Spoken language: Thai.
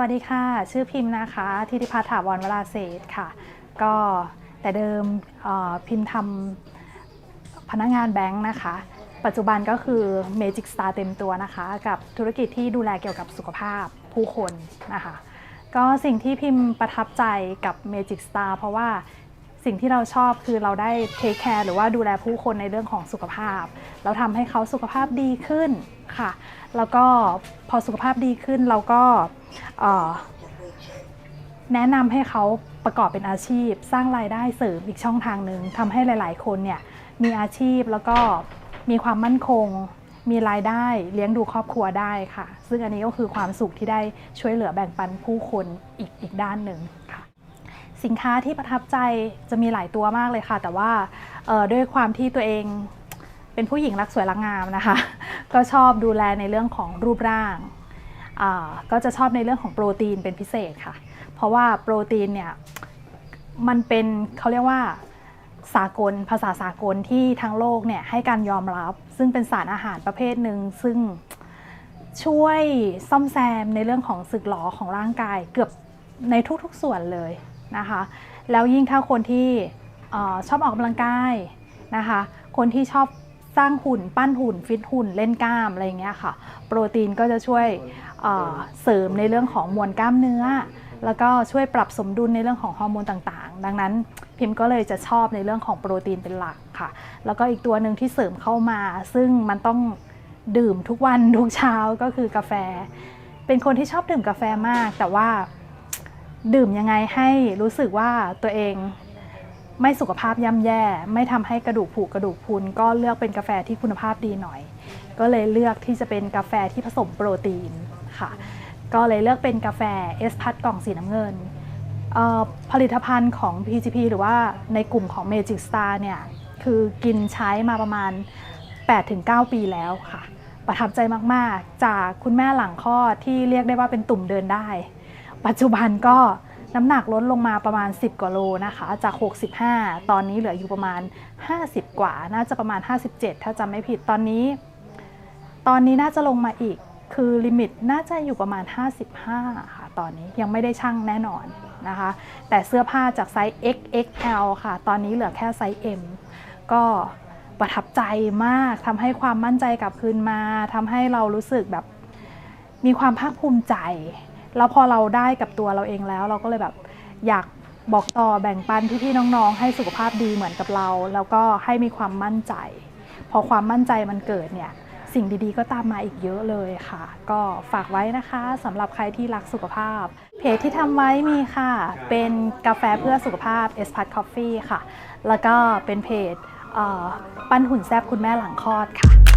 วัสดีค่ะ ชื่อพิมพ์นะคะทิติพัฒน์ถาวรวลาเศษค่ะ ก็แต่เดิมพิมพ์ทำพนักงานแบงค์นะคะ ปัจจุบันก็คือเมจิกสตาร์เต็มตัวนะคะ กับธุรกิจที่ดูแลเกี่ยวกับสุขภาพผู้คนนะคะ ก็สิ่งที่พิมพ์ประทับใจกับเมจิกสตาร์เพราะว่า สิ่งที่เราชอบคือเราได้เทคแคร์หรือว่าดูแลผู้คนในเรื่องของสุขภาพ เราทำให้เขาสุขภาพดีขึ้นค่ะ แล้วก็พอสุขภาพดีขึ้นเราก็แนะนำให้เขาประกอบเป็นอาชีพ สร้างรายได้เสริมอีกช่องทางหนึ่งทำให้หลาย ๆ คนเนี่ยมีอาชีพแล้วก็มีความมั่นคง มีรายได้เลี้ยงดูครอบครัวได้ค่ะ ซึ่งอันนี้ก็คือความสุขที่ได้ช่วยเหลือแบ่งปันผู้คนอีกอีกด้านหนึ่ง สินค้าที่ประทับใจจะมีหลายตัวมากเลยค่ะ แต่ว่าด้วยความที่ตัวเองเป็นผู้หญิงรักสวยรักงามนะคะ ก็ชอบดูแลในเรื่องของรูปร่าง ก็จะชอบในเรื่องของโปรตีนเป็นพิเศษค่ะ เพราะว่าโปรตีนเนี่ยมันเป็นเขาเรียกว่าสากลภาษาสากลที่ทั้งโลกเนี่ยให้การยอมรับ ซึ่งเป็นสารอาหารประเภทหนึ่งซึ่งช่วยซ่อมแซมในเรื่องของสึกหรอของร่างกายเกือบในทุกๆส่วนเลย นะคะ แล้วยิ่งถ้าคนที่อชอบออกกำลังกายนะคะ คนที่ชอบสร้างหุ่นปั้นหุ่นฟิตหุ่นเล่นกล้ามอะไรอย่างเงี้ยค่ะ โปรตีนก็จะช่วยเอ่อเสริมในเรื่องของมวลกล้ามเนื้อ แล้วก็ช่วยปรับสมดุลในเรื่องของฮอร์โมนต่างๆ ดังนั้นพิมพ์ก็เลยจะชอบในเรื่องของโปรตีนเป็นหลักค่ะ แล้วก็อีกตัวหนึ่งที่เสริมเข้ามา ซึ่งมันต้องดื่มทุกวันทุกเช้าก็คือกาแฟ เป็นคนที่ชอบดื่มกาแฟมาก แต่ว่า ดื่มยังไงให้รู้สึกว่าตัวเองไม่สุขภาพย่ำแย่ ไม่ทำให้กระดูกผุกระดูกพุนก็เลือกเป็นกาแฟที่คุณภาพดีหน่อย ก็เลยเลือกที่จะเป็นกาแฟที่ผสมโปรตีนค่ะก็เลยเลือกเป็นกาแฟเอสพัดกล่องสีน้ำเงิน ผลิตภัณฑ์ของ PGP หรือว่าในกลุ่มของ Magic Star เนี่ย คือกินใช้มาประมาณ 8-9 ปีแล้วค่ะ ประทับใจมาก ๆ จากคุณแม่หลังคลอดที่เรียกได้ว่าเป็นตุ่มเดินได้ ปัจจุบันก็น้ำหนักลดลงมาประมาณ 10 กว่าโลนะคะ จาก 65 ตอนนี้เหลืออยู่ประมาณ 50 กว่า น่าจะประมาณ 57 ถ้าจำไม่ผิดตอนนี้ ตอนนี้น่าจะลงมาอีก คือลิมิตน่าจะอยู่ประมาณ 55 ค่ะ ตอนนี้ยังไม่ได้ชั่งแน่นอนนะคะ แต่เสื้อผ้าจากไซส์ XXL ค่ะ ตอนนี้เหลือแค่ไซส์ M ก็ประทับใจมากทำให้ความมั่นใจกลับคืนมาทำให้เรารู้สึกแบบมีความภาคภูมิใจ แล้วพอเราได้กับตัวเราเองแล้ว เราก็เลยแบบอยากบอกต่อแบ่งปันพี่ๆน้องๆ ให้สุขภาพดีเหมือนกับเรา แล้วก็ให้มีความมั่นใจ พอความมั่นใจมันเกิดเนี่ยสิ่งดีๆ ก็ตามมาอีกเยอะเลยค่ะ ก็ฝากไว้นะคะสำหรับใครที่รักสุขภาพ เพจที่ทำไว้มีค่ะ เป็นกาแฟเพื่อสุขภาพ e s p a t Coffee ค่ะ แล้วก็เป็นเพจปั้นหุ่นแซบคุณแม่หลังคลอดค่ะ